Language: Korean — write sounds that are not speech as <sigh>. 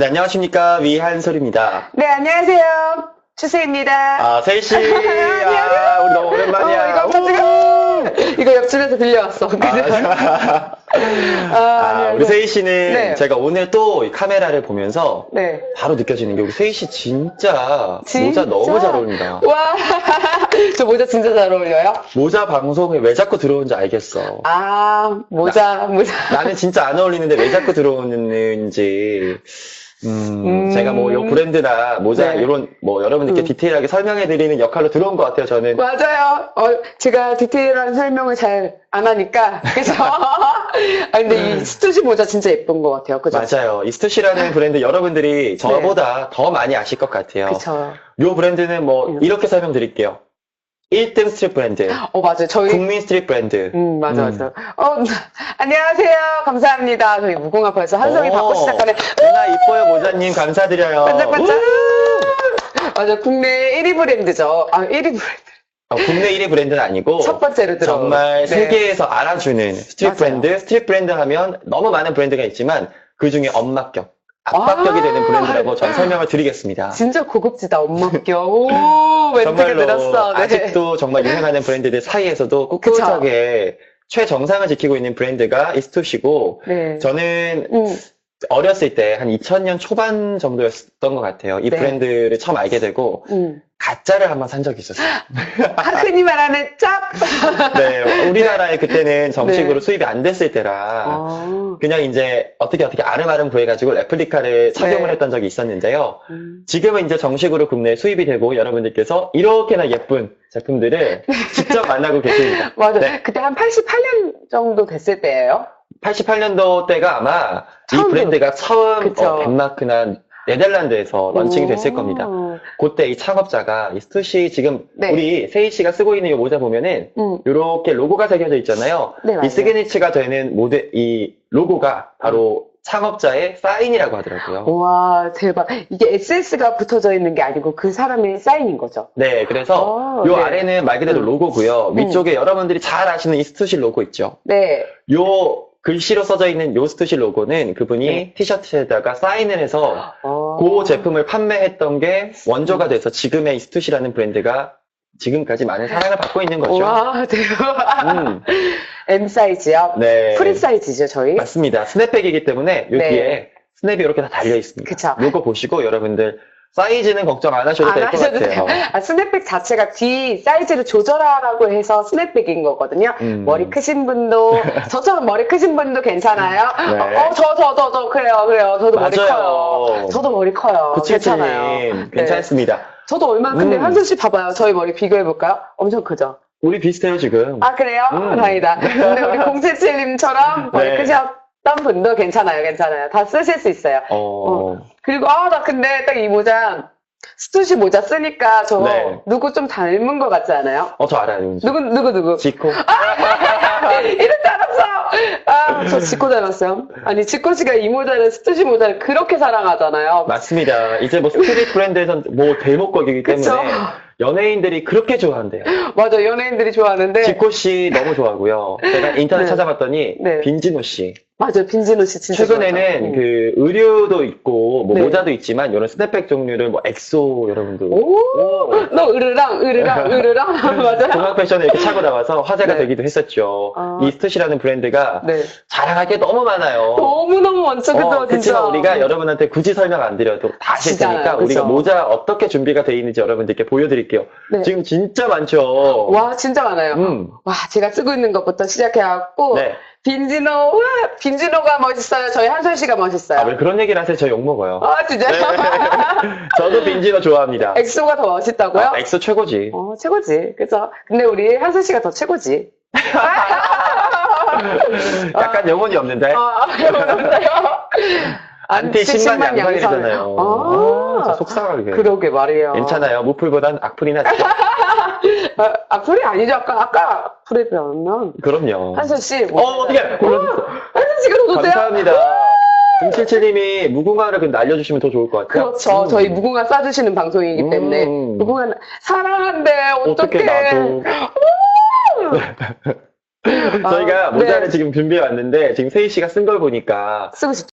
네, 안녕하십니까. 위한솔입니다. 네, 안녕하세요. 추세입니다. 아, 세희 씨. <laughs> 아, 우리 너무 오랜만이야. 어, 이거 가지고 이거 옆집에서 빌려왔어. 그죠? <laughs> 아, 아, 아. 우리 세희 씨는 네. 제가 오늘 또이 카메라를 보면서 네. 바로 느껴지는 게 우리 세희 씨 진짜, 진짜? 모자 너무 잘 어울린다. 와, <laughs> 저 모자 진짜 잘 어울려요? 모자 방송에 왜 자꾸 들어오는지 알겠어. 아, 모자, 모자. 나는 진짜 안 어울리는데 왜 자꾸 들어오는지. 음, 음. 제가 뭐, 요 브랜드나 모자, 네. 이런, 뭐, 여러분들께 음. 디테일하게 설명해 드리는 역할로 들어온 것 같아요, 저는. 맞아요. 어, 제가 디테일한 설명을 잘 안 하니까. 그죠? <laughs> 아, 근데 이 스투시 모자 진짜 예쁜 것 같아요. 그죠? 맞아요. 이 스투시라는 브랜드 여러분들이 저보다 더 많이 아실 것 같아요. 그쵸. 요 브랜드는 뭐 음. 이렇게 설명드릴게요. 1등 스트릿 브랜드, 어, 맞아요. 저희. 국민 스트릿 브랜드. 음, 맞아, 음. 맞아. 어, <laughs> 안녕하세요. 감사합니다. 저희 무궁화 벌써 한 송이 오, 받고 시작하네. 누나 이뻐요 모자님 감사드려요. 반짝반짝. 맞아, 국내 1위 브랜드죠. 아, 1위 브랜드. 어, 국내 1위 브랜드는 아니고 첫 번째로 들어. 정말 네. 세계에서 알아주는 스트릿 맞아요. 브랜드. 스트릿 브랜드 하면 너무 많은 브랜드가 있지만 그 중에 엄마격, 아. 되는 브랜드라고 전 설명을 드리겠습니다. 진짜 고급지다, 엄마겨. 오, <laughs> 멘트가 정말로 늘었어. 네. 아직도 정말 유행하는 브랜드들 사이에서도 <laughs> 꿋꿋하게 최정상을 지키고 있는 브랜드가 이스투시고 네. 저는 음, 어렸을 때 한 2000년 초반 정도였던 것 같아요. 이 네. 브랜드를 처음 알게 되고 음. 가짜를 한번 산 적이 있었어요. 아, 흔히 말하는 짭! 네, 우리나라에 그때는 정식으로 네. 수입이 안 됐을 때라 아, 그냥 이제 어떻게 어떻게 아름아름 구해가지고 레플리카를 착용을 네. 했던 적이 있었는데요. 음. 지금은 이제 정식으로 국내에 수입이 되고 여러분들께서 이렇게나 예쁜 제품들을 직접 만나고 계십니다. <laughs> 맞아. 네. 그때 한 88년 정도 됐을 때예요 88년도 때가 아마 이 브랜드가 처음. 어, 덴마크나 네덜란드에서 런칭이 됐을 겁니다. 오. 그때 이 창업자가 이 스투시 지금 네. 우리 세희 씨가 쓰고 있는 이 모자 보면은 음. 이렇게 로고가 새겨져 있잖아요. 네. 이 시그니처가 되는 모델 이 로고가 바로 창업자의 사인이라고 하더라고요. 와, 대박. 이게 SS가 붙어져 있는 게 아니고 그 사람의 사인인 거죠. 네, 그래서 어, 요 네. 아래는 말 그대로 음. 로고고요. 음. 위쪽에 여러분들이 잘 아시는 이 스투시 로고 있죠. 네. 요 글씨로 써져 있는 요 스투시 로고는 그분이 네. 티셔츠에다가 사인을 해서 어. 그 제품을 판매했던 게 원조가 돼서 지금의 이 스투시라는 브랜드가 지금까지 많은 사랑을 받고 있는 거죠. 와, 대박. 음, M 사이즈요? 네. 프리 사이즈죠, 저희? 맞습니다. 스냅백이기 때문에 여기에 네. 스냅이 이렇게 다 달려 있습니다. 그쵸. 요거 보시고 여러분들 사이즈는 걱정 안 하셔도 안될것 같아요. 아, 스냅백 자체가 뒤 사이즈를 조절하라고 해서 스냅백인 거거든요. 음. 머리 크신 분도, <laughs> 저처럼 머리 크신 분도 괜찮아요. 네. 어, 저, 저, 저, 저, 그래요, 그래요. 저도 머리 맞아요. 커요. 저도 머리 커요. 괜찮아요. 구칠칠님 괜찮습니다. 저도 얼마, 근데 음. 한순 씨 봐봐요. 저희 머리 비교해 볼까요? 엄청 크죠? 우리 비슷해요 지금. 아, 그래요? 음. 다행이다. 근데 우리 077님처럼 머리 네. 크셨 던 분도 괜찮아요, 괜찮아요. 다 쓰실 수 있어요. 어, 그리고, 아, 나 근데 딱 이 모자, 스투시 모자 쓰니까 저 네. 누구 좀 닮은 것 같지 않아요? 어, 저 알아요. 윤수. 누구, 누구, 누구? 지코. <laughs> 이럴 줄 알았어! 아, 저 지코 닮았어요. 아니, 지코 씨가 이 모자를, 스투시 모자를 그렇게 사랑하잖아요. 맞습니다. 이제 뭐 스트릿 브랜드에선 뭐 대목곡이기 때문에? 연예인들이 그렇게 좋아한대요. 맞아, 연예인들이 좋아하는데. 지코 씨 너무 좋아하고요. 제가 인터넷 네. 찾아봤더니 네. 빈진호 씨. 맞아, 빈진호 씨 진짜. 최근에는. 그 의류도 있고 뭐 네. 모자도 있지만 이런 스냅백 종류를 뭐 엑소 여러분들 오, 오. 너 으르랑, 으르랑, <laughs> 으르랑. <laughs> 맞아요. 동학 패션에 이렇게 차고 나와서 화제가 네. 되기도 했었죠. 아. 이스트시라는 브랜드가 네. 자랑할 게 너무 많아요. 너무 너무 많죠, 그죠? 어, 진짜. 그렇지만 우리가 여러분한테 굳이 설명 안 드려도 다 아실 테니까 그죠? 우리가 모자 어떻게 준비가 돼 있는지 여러분들께 보여드릴게요. 네. 지금 진짜 많죠. 와, 진짜 많아요. 음. 와, 제가 쓰고 있는 것부터 시작해갖고. 네. 빈지노, 와, 빈지노가 멋있어요. 저희 한솔 씨가 멋있어요. 아, 왜 그런 얘기를 하세요? 저 욕먹어요. 아, 진짜? 네. <laughs> 저도 빈지노 좋아합니다. 엑소가 더 멋있다고요? 아, 엑소 최고지. 어, 최고지. 그죠? 근데 우리 한솔 씨가 더 최고지. <laughs> 약간 영혼이 없는데. 아, 그런데요? <laughs> 안티 10만 양상이잖아요. 아, 저 속상하게. 그러게 말이에요. 괜찮아요. 무풀보단 악플이 낫죠. 아, 악플이 아니죠. 아까, 아까 악플에 비하면. 그럼요. 한솔 씨. 어, 어떻게. 한솔 씨가 더 좋대요? 감사합니다. 077님이 무궁화를 근데 알려주시면 더 좋을 것 같아요. 그렇죠. 음. 저희 무궁화 싸주시는 방송이기 음. 때문에. 무궁화, 사랑한대. 어떻게 어떡해. 나도. <laughs> 아, 저희가 모자를 네. 지금 준비해 왔는데, 지금 세희 씨가 쓴 걸 보니까 쓰고 싶죠.